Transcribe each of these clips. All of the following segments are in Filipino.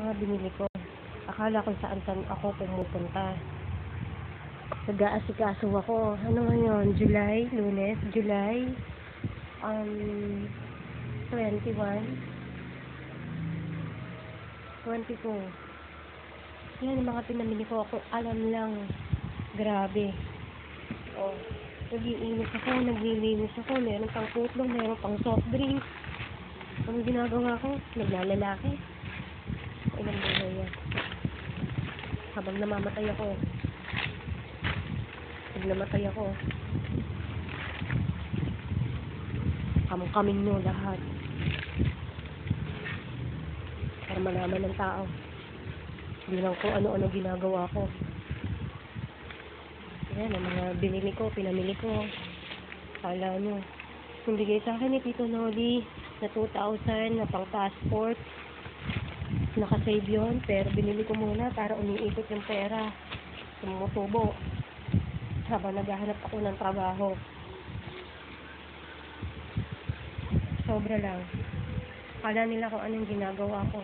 mga binili ko. Akala ko saan saan ako pumupunta. Nag-aasikaso ako. Ano ngayon? July? Lunes? July? Um, 21? 22. Yan yung mga pinamili ko. Ako alam lang. Grabe. Oh, nagiinis ako, naglilinis ako. Meron pang putlong, meron pang soft drinks. Ano ginagawa ko? Naglalalaki. Habang namamatay ako. Pag namatay ako. Kamkamin nyo lahat. Para malaman ng tao. Hindi lang ko ano-ano ginagawa ko. Yan, ang mga binili ko, pinamili ko. Kala nyo. Kung bigay sa akin ni Tito Noli na 2,000 na pang passport, nakasave yun, pero binili ko muna para umiikot yung pera. Tumutubo. Habang naghahanap ako ng trabaho. Sobra lang. Kala nila kung anong ginagawa ko.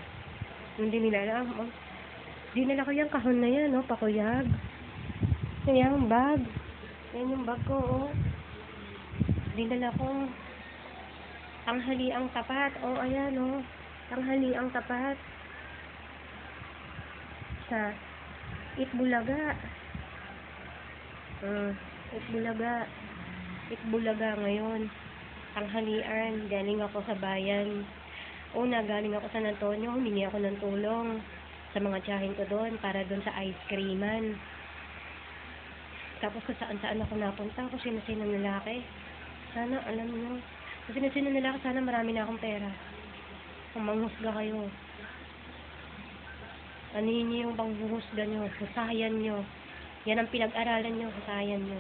Hindi nila alam. Oh. Dinala ko yung kahon na yan, oh, pakuyag. Yan, bag. Yan yung bag ko, oh. Dinala ko. Tanghali ang tapat. Oh, ayan, oh. Tanghali ang tapat. Sa Itbulaga. Uh, Itbulaga. Itbulaga ngayon. Tanghalian. Galing ako sa bayan. Una, galing ako sa Antonio. Humingi ako ng tulong sa mga tiyahin ko doon para doon sa ice creaman. Tapos kung saan saan ako napunta, kung sino-sino lalaki. Sana, alam nyo, kung sino-sino lalaki, sana marami na akong pera. Kung manghusga kayo. Yun yung panghuhusga nyo, husayan nyo. Yan ang pinag-aralan nyo, husayan nyo.